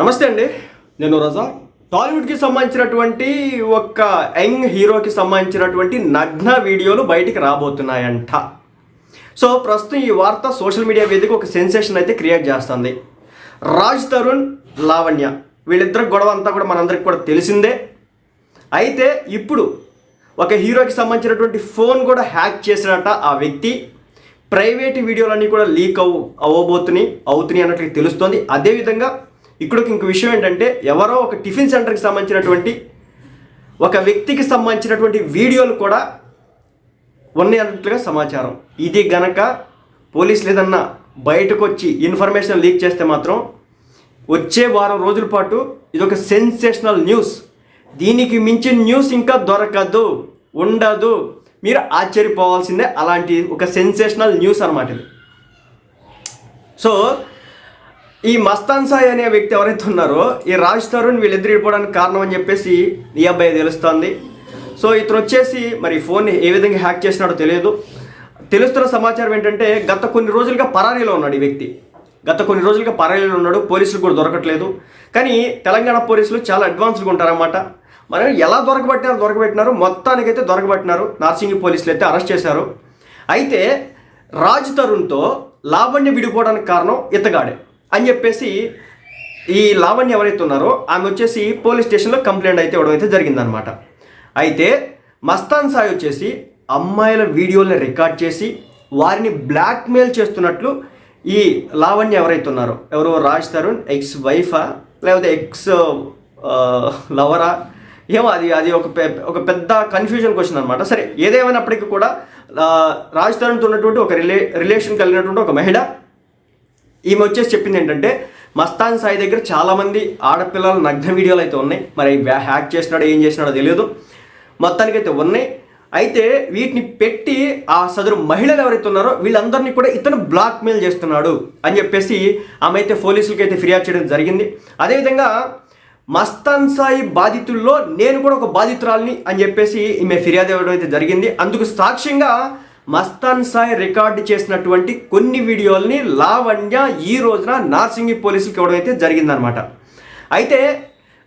నమస్తే అండి. నేను రజా. టాలీవుడ్కి సంబంధించినటువంటి ఒక యంగ్ హీరోకి సంబంధించినటువంటి నగ్న వీడియోలు బయటికి రాబోతున్నాయంట. సో ప్రస్తుతం ఈ వార్త సోషల్ మీడియా వేదిక ఒక సెన్సేషన్ అయితే క్రియేట్ చేస్తుంది. రాజ్ తరుణ్ లావణ్య. వీళ్ళిద్దరు గొడవ అంతా కూడా మనందరికి కూడా తెలిసిందే. అయితే ఇప్పుడు ఒక హీరోకి సంబంధించినటువంటి ఫోన్ కూడా హ్యాక్ చేసినట్ట ఆ వ్యక్తి. ప్రైవేట్ వీడియోలన్నీ కూడా లీక్ అవ్వ అవ్వబోతున్నాయి అవుతున్నాయి అన్నట్లు తెలుస్తోంది. అదేవిధంగా ఇక్కడ ఇంక విషయం ఏంటంటే ఎవరో ఒక టిఫిన్ సెంటర్కి సంబంధించినటువంటి ఒక వ్యక్తికి సంబంధించినటువంటి వీడియోలు కూడా ఉన్నాయి అన్నట్లుగా సమాచారం. ఇది గనక పోలీసులు ఏదన్నా బయటకు వచ్చి ఇన్ఫర్మేషన్ లీక్ చేస్తే మాత్రం వచ్చే వారం రోజుల పాటు ఇది ఒక సెన్సేషనల్ న్యూస్. దీనికి మించిన న్యూస్ ఇంకా దొరకదు ఉండదు. మీరు ఆశ్చర్యపోవాల్సిందే అలాంటి ఒక సెన్సేషనల్ న్యూస్ అనమాట ఇది. సో ఈ మస్తాన్ సాయి అనే వ్యక్తి ఎవరైతే ఉన్నారో ఈ రాజ్ తరుణ్ వీళ్ళిద్దరు విడిపోవడానికి కారణం అని చెప్పేసి ఈ అబ్బాయి తెలుస్తోంది. సో ఇతను వచ్చేసి మరి ఫోన్ని ఏ విధంగా హ్యాక్ చేసినాడో తెలియదు. తెలుస్తున్న సమాచారం ఏంటంటే గత కొన్ని రోజులుగా పరారీలో ఉన్నాడు ఈ వ్యక్తి. గత కొన్ని రోజులుగా పరారీలో ఉన్నాడు పోలీసులు కూడా దొరకట్లేదు. కానీ తెలంగాణ పోలీసులు చాలా అడ్వాన్స్గా ఉంటారన్నమాట. మరి ఎలా దొరకబట్టినారు దొరకబెట్టినారు? మొత్తానికైతే దొరకబట్టినారు. నార్సింగి పోలీసులు అయితే అరెస్ట్ చేశారు. అయితే రాజ్ తరుణ్తో లావణ్య విడిపోవడానికి కారణం ఇతగాడే. అని చెప్పేసి ఈ లావణ్య ఎవరైతే ఉన్నారో ఆమె వచ్చేసి పోలీస్ స్టేషన్లో కంప్లైంట్ అయితే ఇవ్వడం అయితే జరిగిందనమాట. అయితే మస్తాన్ సాయి వచ్చేసి అమ్మాయిల వీడియోలను రికార్డ్ చేసి వారిని బ్లాక్మెయిల్ చేస్తున్నట్లు ఈ లావణ్య ఎవరైతే ఉన్నారో ఎవరో రాజ్ తరుణ్ ఎక్స్ వైఫా లేకపోతే ఎక్స్ లవరా ఏమో అది అది ఒక ఒక పెద్ద కన్ఫ్యూజన్ క్వశ్చన్ అనమాట. సరే ఏదేమైనప్పటికీ కూడా రాజ్ తరుణ్తో ఉన్నటువంటి ఒక రిలే రిలేషన్ కలిగినటువంటి ఒక మహిళ ఈమె వచ్చేసి చెప్పింది ఏంటంటే మస్తాన్ సాయి దగ్గర చాలామంది ఆడపిల్లల నగ్న వీడియోలు అయితే ఉన్నాయి. మరి హ్యాక్ చేసినాడో ఏం చేసినాడో తెలియదు. మొత్తానికైతే ఉన్నాయి. అయితే వీటిని పెట్టి ఆ సదరు మహిళలు ఎవరైతే ఉన్నారో వీళ్ళందరినీ కూడా ఇతను బ్లాక్మెయిల్ చేస్తున్నాడు అని చెప్పేసి ఆమె అయితే పోలీసులకి అయితే ఫిర్యాదు చేయడం జరిగింది. అదేవిధంగా మస్తాన్ సాయి బాధితుల్లో నేను కూడా ఒక బాధితురాలిని అని చెప్పేసి ఈమె ఫిర్యాదు ఇవ్వడం అయితే జరిగింది. అందుకు సాక్ష్యంగా మస్తాన్ సాయి రికార్డు చేసినటువంటి కొన్ని వీడియోల్ని లావణ్య ఈ రోజున నార్సింగి పోలీసులకు ఇవ్వడం అయితే జరిగిందనమాట అయితే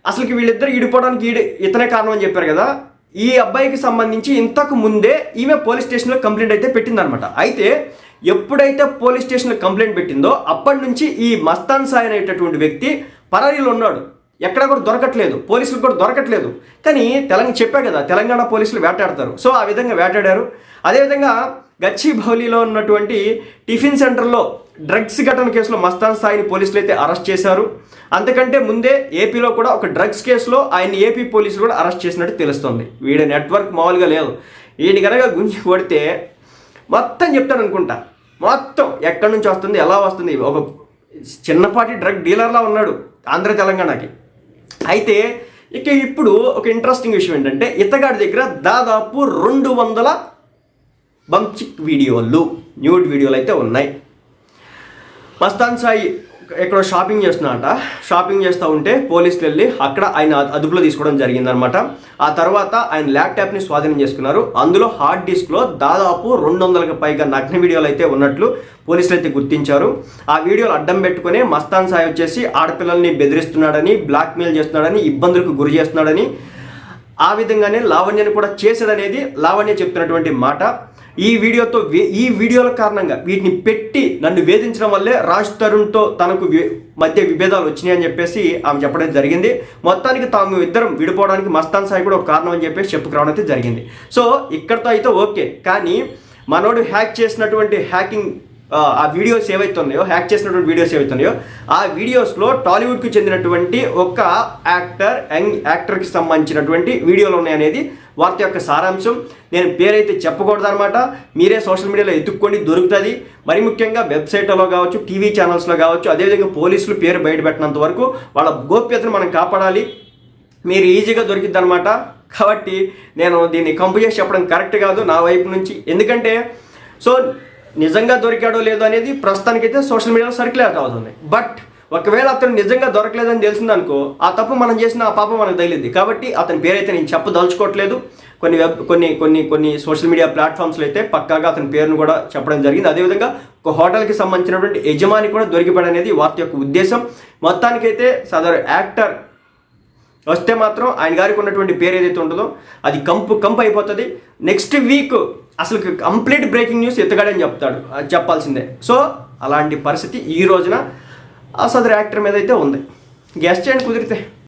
అసలుకి వీళ్ళిద్దరు ఇడిపోవడానికి ఈడు ఇతనే కారణం అని చెప్పారు కదా. ఈ అబ్బాయికి సంబంధించి ఇంతకు ముందే ఈమె పోలీస్ స్టేషన్లో కంప్లైంట్ అయితే పెట్టిందనమాట అయితే ఎప్పుడైతే పోలీస్ స్టేషన్లో కంప్లైంట్ పెట్టిందో అప్పటి నుంచి ఈ మస్తాన్ సాయి అనేటటువంటి వ్యక్తి పరారీలో ఉన్నాడు. ఎక్కడ కూడా దొరకట్లేదు పోలీసులకు కూడా దొరకట్లేదు. కానీ తెలంగాణ చెప్పా కదా తెలంగాణ పోలీసులు వేటాడతారు. సో ఆ విధంగా వేటాడారు. అదేవిధంగా గచ్చిబౌలిలో ఉన్నటువంటి టిఫిన్ సెంటర్లో డ్రగ్స్ ఘటన కేసులో మస్తాన్ స్థాయిని పోలీసులు అయితే అరెస్ట్ చేశారు. అంతకంటే ముందే ఏపీలో కూడా ఒక డ్రగ్స్ కేసులో ఆయన ఏపీ పోలీసులు కూడా అరెస్ట్ చేసినట్టు తెలుస్తుంది. వీడి నెట్వర్క్ మామూలుగా లేదు. వీడి కనుక గుంజి కొడితే మొత్తం చెప్తాను అనుకుంటా. మొత్తం ఎక్కడి నుంచి వస్తుంది ఎలా వస్తుంది? ఒక చిన్నపాటి డ్రగ్ డీలర్లా ఉన్నాడు ఆంధ్ర తెలంగాణకి. అయితే ఇక ఇప్పుడు ఒక ఇంట్రెస్టింగ్ విషయం ఏంటంటే ఇతగాడి దగ్గర దాదాపు రెండు వందల బంచిక్ వీడియోలు న్యూడ్ వీడియోలు అయితే ఉన్నాయి. మస్తాన్ సాయి ఎక్కడో షాపింగ్ చేస్తున్నాట షాపింగ్ చేస్తూ ఉంటే పోలీసులు వెళ్ళి అక్కడ ఆయన అదుపులో తీసుకోవడం జరిగిందనమాట ఆ తర్వాత ఆయన ల్యాప్టాప్ని స్వాధీనం చేసుకున్నారు. అందులో హార్డ్ డిస్క్లో దాదాపు రెండు వందలకు పైగా నగ్న వీడియోలు అయితే ఉన్నట్లు పోలీసులు అయితే గుర్తించారు. ఆ వీడియోలు అడ్డం పెట్టుకుని మస్తాన్ సాయి వచ్చేసి ఆడపిల్లల్ని బెదిరిస్తున్నాడని బ్లాక్మెయిల్ చేస్తున్నాడని ఇబ్బందులకు గురి చేస్తున్నాడని ఆ విధంగానే లావణ్యను కూడా చేశాడనేది లావణ్య చెప్తున్నటువంటి మాట. ఈ వీడియోతో ఈ వీడియోల కారణంగా వీటిని పెట్టి నన్ను వేధించడం వల్లే రాజ్ తరుణ్తో తనకు మధ్య విభేదాలు వచ్చినాయి అని చెప్పేసి ఆమె చెప్పడం జరిగింది. మొత్తానికి తాము ఇద్దరం విడిపోవడానికి మస్తాన్ సాయి కూడా ఒక కారణం అని చెప్పేసి చెప్పుకురావడం అయితే జరిగింది. సో ఇక్కడతో అయితే ఓకే. కానీ మనోడు హ్యాక్ చేసినటువంటి హ్యాకింగ్ ఆ, వీడియోస్ ఏవైతే ఉన్నాయో హ్యాక్ చేసినటువంటి వీడియోస్ ఏవైతే ఉన్నాయో ఆ వీడియోస్లో టాలీవుడ్కి చెందినటువంటి ఒక యాక్టర్ యంగ్ యాక్టర్కి సంబంధించినటువంటి వీడియోలు ఉన్నాయనేది వార్త యొక్క సారాంశం. నేను పేరైతే చెప్పకూడదు అనమాట మీరే సోషల్ మీడియాలో ఎత్తుక్కొని దొరుకుతుంది. మరి ముఖ్యంగా వెబ్సైట్లో కావచ్చు టీవీ ఛానల్స్లో కావచ్చు అదేవిధంగా పోలీసులు పేరు బయటపెట్టినంత వరకు వాళ్ళ గోప్యతను మనం కాపాడాలి. మీరు ఈజీగా దొరికిద్ది అనమాట కాబట్టి నేను దీన్ని కంపు చేసి చెప్పడం కరెక్ట్ కాదు నా వైపు నుంచి. ఎందుకంటే సో నిజంగా దొరికాడో లేదో అనేది ప్రస్తుతానికైతే సోషల్ మీడియాలో సర్క్యులేట్ అవుతుంది బట్ ఒకవేళ అతను నిజంగా దొరకలేదని తెలిసిందనుకో ఆ తప్పు మనం చేసిన ఆ పాపం మనకు తగిలింది. కాబట్టి అతని పేరైతే నేను చెప్పదలుచుకోవట్లేదు. కొన్ని వెబ్ కొన్ని కొన్ని కొన్ని సోషల్ మీడియా ప్లాట్ఫామ్స్లో అయితే పక్కాగా అతని పేరును కూడా చెప్పడం జరిగింది. అదేవిధంగా ఒక హోటల్కి సంబంధించినటువంటి యజమాని కూడా దొరికిపడనేది అనేది వార్త యొక్క ఉద్దేశం. మొత్తానికైతే సదరు యాక్టర్ వస్తే మాత్రం ఆయన గారికి ఉన్నటువంటి పేరు ఏదైతే ఉంటుందో అది కంపు కంపు అయిపోతుంది. నెక్స్ట్ వీక్ అసలు కంప్లీట్ బ్రేకింగ్ న్యూస్ ఎత్తగాడని చెప్తాడు. అది చెప్పాల్సిందే. సో అలాంటి పరిస్థితి ఈ రోజున ఆ సదరు యాక్టర్ మీద అయితే ఉంది. గెస్ట్ చేయండి కుదిరితే.